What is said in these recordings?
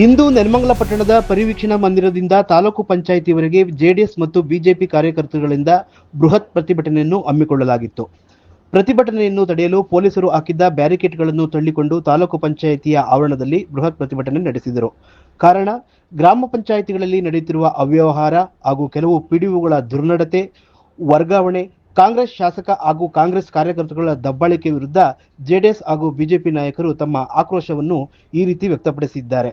ಇಂದು ನೆಲಮಂಗಲ ಪಟ್ಟಣದ ಪರಿವೀಕ್ಷಣಾ ಮಂದಿರದಿಂದ ತಾಲೂಕು ಪಂಚಾಯಿತಿವರೆಗೆ ಜೆಡಿಎಸ್ ಮತ್ತು ಬಿಜೆಪಿ ಕಾರ್ಯಕರ್ತರುಗಳಿಂದ ಬೃಹತ್ ಪ್ರತಿಭಟನೆಯನ್ನು ಹಮ್ಮಿಕೊಳ್ಳಲಾಗಿತ್ತು. ಪ್ರತಿಭಟನೆಯನ್ನು ತಡೆಯಲು ಪೊಲೀಸರು ಹಾಕಿದ್ದ ಬ್ಯಾರಿಕೇಡ್ಗಳನ್ನು ತಳ್ಳಿಕೊಂಡು ತಾಲೂಕು ಪಂಚಾಯಿತಿಯ ಆವರಣದಲ್ಲಿ ಬೃಹತ್ ಪ್ರತಿಭಟನೆ ನಡೆಸಿದರು. ಕಾರಣ, ಗ್ರಾಮ ಪಂಚಾಯಿತಿಗಳಲ್ಲಿ ನಡೆಯುತ್ತಿರುವ ಅವ್ಯವಹಾರ ಹಾಗೂ ಕೆಲವು ಪಿಡಿಒಗಳ ದುರ್ನಡತೆ, ವರ್ಗಾವಣೆ, ಕಾಂಗ್ರೆಸ್ ಶಾಸಕ ಹಾಗೂ ಕಾಂಗ್ರೆಸ್ ಕಾರ್ಯಕರ್ತರುಗಳ ದಬ್ಬಾಳಿಕೆ ವಿರುದ್ಧ ಜೆಡಿಎಸ್ ಹಾಗೂ ಬಿಜೆಪಿ ನಾಯಕರು ತಮ್ಮ ಆಕ್ರೋಶವನ್ನು ಈ ರೀತಿ ವ್ಯಕ್ತಪಡಿಸಿದ್ದಾರೆ.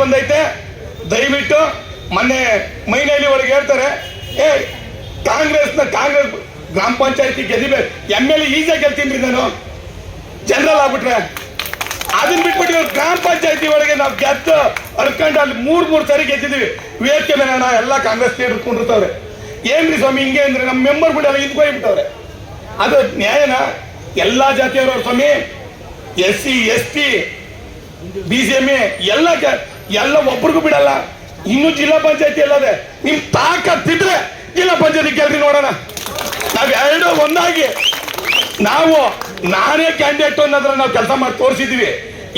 ಬಂದೈತೆ. ದಯವಿಟ್ಟು ಮೊನ್ನೆ ಮೈನಲ್ಲಿ ಒಳಗೆ ಹೇಳ್ತಾರೆ, ಏ, ಕಾಂಗ್ರೆಸ್ನ ಕಾಂಗ್ರೆಸ್ ಗ್ರಾಮ ಪಂಚಾಯತಿ ಗೆದಿಬೇಕು ಎಂ ಎಲ್ ಎ ಈಸಿಯಾಗಿ ಗೆಲ್ತೀನಿ ನಾನು. ಜನರಲ್ ಆಗ್ಬಿಟ್ರೆ. ಅದನ್ನ ಬಿಟ್ಬಿಟ್ಟು ಗ್ರಾಮ ಪಂಚಾಯತಿ ಒಳಗೆ ನಾವು ಗೆದ್ದು ಅರ್ಕೊಂಡು ಅಲ್ಲಿ ಮೂರ್ ಮೂರ್ ಸರಿ ಗೆದ್ದಿದ್ದೀವಿ. ವೇದಿಕೆ ಮೇಲೆ ಎಲ್ಲ ಕಾಂಗ್ರೆಸ್ ಸೇರಿಕೊಂಡಿರ್ತಾವ್ರೆ ಏನ್ರಿ ಸ್ವಾಮಿ, ಹಿಂಗೆ ಅಂದ್ರೆ ನಮ್ಮ ಮೆಂಬರ್ ಬಿಡಲ್ಲ ಹಿಂದ್ಕೊಯ್ಬಿಟ್ಟವ್ರೆ. ಅದು ನ್ಯಾಯನ? ಎಲ್ಲಾ ಜಾತಿಯವರು ಸ್ವಾಮಿ S C S T B C M A, ಎಲ್ಲ ಎಲ್ಲ ಒಬ್ರಿಗೂ ಬಿಡಲ್ಲ. ಇನ್ನು ಜಿಲ್ಲಾ ಪಂಚಾಯತಿ ಅಲ್ಲದೆ ನಿಮ್ ತಾಕತ್ತಿದ್ರೆ ಜಿಲ್ಲಾ ಪಂಚಾಯತಿ ಕೇಳ್ರಿ ನೋಡೋಣ. ನಾವ್ ಎರಡು ಒಂದಾಗಿ. ನಾವು ನಾನೇ ಕ್ಯಾಂಡಿಡೇಟ್ ಅನ್ನೋದ್ರ ನಾವು ಕೆಲಸ ಮಾಡಿ ತೋರಿಸಿದ್ವಿ.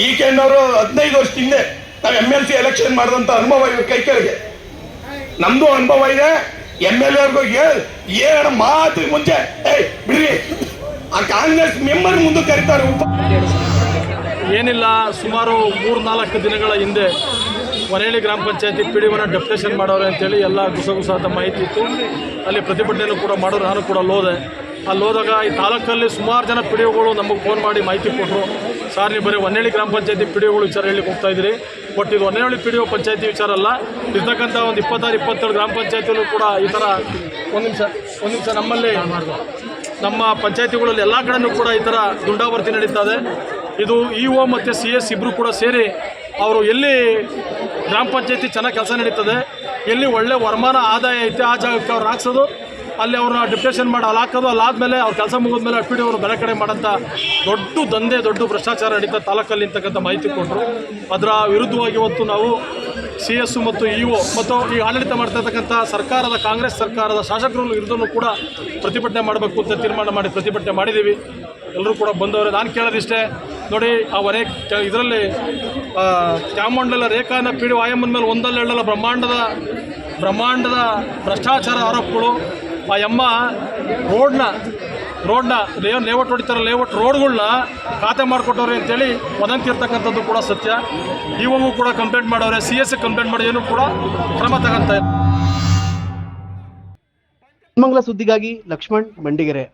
ಈ ಕೆಂಡವರು ಹದಿನೈದು ವರ್ಷ ಹಿಂದೆ ನಾವು ಎಂ ಎಲ್ ಸಿ ಎಲೆಕ್ಷನ್ ಮಾಡಿದಂತ ಅನುಭವ ಇದೆ ಕೈ ಕೆಳಗೆ ನಮ್ದು ಅನುಭವ ಇದೆ. ಎಂ ಎಲ್ ಎರ್ಗೂ ಏನ ಮಾತು ಮುಂಚೆ. ಏ ಬಿಡ್ರಿ. ಆ ಕಾಂಗ್ರೆಸ್ ಮೆಂಬರ್ ಮುಂದೆ ಕರೀತಾರೆ ಏನಿಲ್ಲ, ಸುಮಾರು ಮೂರು ನಾಲ್ಕು ದಿನಗಳ ಹಿಂದೆ ಹೊನೇಳಿ ಗ್ರಾಮ ಪಂಚಾಯತಿ ಪಿ ಡಿಒನ ಡೆಪ್ಟೇಷನ್ ಮಾಡೋರು ಅಂತೇಳಿ ಎಲ್ಲ ಗುಸಗುಸಾದ ಮಾಹಿತಿ ಇತ್ತು. ಅಲ್ಲಿ ಪ್ರತಿಭಟನೆಯನ್ನು ಕೂಡ ಮಾಡೋರು, ನಾನು ಕೂಡ ಲೋದೆ. ಅಲ್ಲಿ ಹೋದಾಗ ಈ ತಾಲೂಕಲ್ಲಿ ಸುಮಾರು ಜನ ಪಿ ಡಿಒಗಳು ನಮಗೆ ಫೋನ್ ಮಾಡಿ ಮಾಹಿತಿ ಕೊಟ್ಟರು ಸರ್, ನೀವು ಬರೀ ಹೊನ್ನೇಳಿ ಗ್ರಾಮ ಪಂಚಾಯತಿ ಪಿ ಡಿಒಗಳು ವಿಚಾರ ಹೇಳಿ ಹೋಗ್ತಾ ಇದ್ದೀರಿ. ಬಟ್ ಇದು ಹೊನ್ನೇಳಿ ಪಿ ಡಿ ಒ ಪಂಚಾಯತಿ ವಿಚಾರ ಅಲ್ಲ. ಇರ್ತಕ್ಕಂಥ ಒಂದು ಇಪ್ಪತ್ತಾರು, ಇಪ್ಪತ್ತೇಳು ಗ್ರಾಮ ಪಂಚಾಯತಿಯಲ್ಲೂ ಕೂಡ ಈ ಥರ ಒಂದು ನಿಮಿಷ ಒಂದು ನಿಮಿಷ ನಮ್ಮಲ್ಲಿ ನಮ್ಮ ಪಂಚಾಯತಿಗಳಲ್ಲಿ ಎಲ್ಲ ಕಡೆಯೂ ಕೂಡ ಈ ಥರ ದುಂಡಾವರ್ತಿ ನಡೀತಾ ಇದೆ. ಇದು ಇ ಒ ಮತ್ತು ಸಿ ಎಸ್ ಇಬ್ಬರು ಕೂಡ ಸೇರಿ ಅವರು ಎಲ್ಲಿ ಗ್ರಾಮ ಪಂಚಾಯತಿ ಚೆನ್ನಾಗಿ ಕೆಲಸ ನಡೀತದೆ, ಎಲ್ಲಿ ಒಳ್ಳೆ ವರಮಾನ ಆದಾಯ ಐತೆ ಆ ಜಾಗಕ್ಕೆ ಅವ್ರು ಹಾಕ್ಸೋದು, ಅಲ್ಲಿ ಅವ್ರನ್ನ ಡಿಪ್ರೆಷನ್ ಮಾಡಿ ಅಲ್ಲಿ ಹಾಕೋದು ಅಲ್ಲಾದಮೇಲೆ ಅವ್ರ ಕೆಲಸ ಮುಗಿದ್ಮೇಲೆ ಪಿ ಡಿ ಅವರು ಬೆಲೆ ಕಡೆ ಮಾಡೋಂಥ ದೊಡ್ಡ ದಂಧೆ, ದೊಡ್ಡ ಭ್ರಷ್ಟಾಚಾರ ನಡೀತಾ ತಾಲೂಕಲ್ಲಿ ಅಂತಕ್ಕಂಥ ಮಾಹಿತಿ ಕೊಟ್ಟರು ಅದರ ವಿರುದ್ಧವಾಗಿ ಇವತ್ತು ನಾವು ಸಿ ಎಸ್ ಮತ್ತು ಇ ಒ ಮತ್ತು ಈ ಆಡಳಿತ ಮಾಡ್ತಾ ಇರ್ತಕ್ಕಂಥ ಸರ್ಕಾರದ, ಕಾಂಗ್ರೆಸ್ ಸರ್ಕಾರದ ಶಾಸಕರು ಇರೋದನ್ನು ಕೂಡ ಪ್ರತಿಭಟನೆ ಮಾಡಬೇಕು ಅಂತ ತೀರ್ಮಾನ ಮಾಡಿ ಪ್ರತಿಭಟನೆ ಮಾಡಿದ್ದೀವಿ. ಎಲ್ಲರೂ ಕೂಡ ಬಂದವರು, ನಾನು ಕೇಳೋದಿಷ್ಟೇ ನೋಡಿ, ಆ ವರೆ ಇದರಲ್ಲಿ ಚಾಮಂಡಲ ರೇಖಾನ ಪೀಡಿ ವಾಯಮ್ಮನ ಮೇಲೆ ಒಂದಲ್ಲ ಎರಡಲ್ಲ ಬ್ರಹ್ಮಾಂಡದ ಬ್ರಹ್ಮಾಂಡದ ಭ್ರಷ್ಟಾಚಾರ ಆರೋಪಗಳು, ಆ ಯಮ್ಮ ರೋಡ್ನ ರೋಡ್ನ ಲೇ ಲೇಔಟ್ ಹೊಡಿತಾರೆ, ಲೇಔಟ್ ರೋಡ್ಗಳನ್ನ ಖಾತೆ ಮಾಡಿಕೊಟ್ಟವ್ರೆ ಅಂತೇಳಿ ವದಂತಿ ಇರ್ತಕ್ಕಂಥದ್ದು ಕೂಡ ಸತ್ಯ. ಇವಾಗೂ ಕೂಡ ಕಂಪ್ಲೇಂಟ್ ಮಾಡವ್ರೆ ಸಿ ಎಸ್ ಕಂಪ್ಲೇಂಟ್ ಮಾಡಿ ಏನು ಕೂಡ ಕ್ರಮ ತಗಂತ ಮಂಗಲ ಸುದ್ದಿಗಾಗಿ ಲಕ್ಷ್ಮಣ್, ಮಂಡಿಗೆರೆ.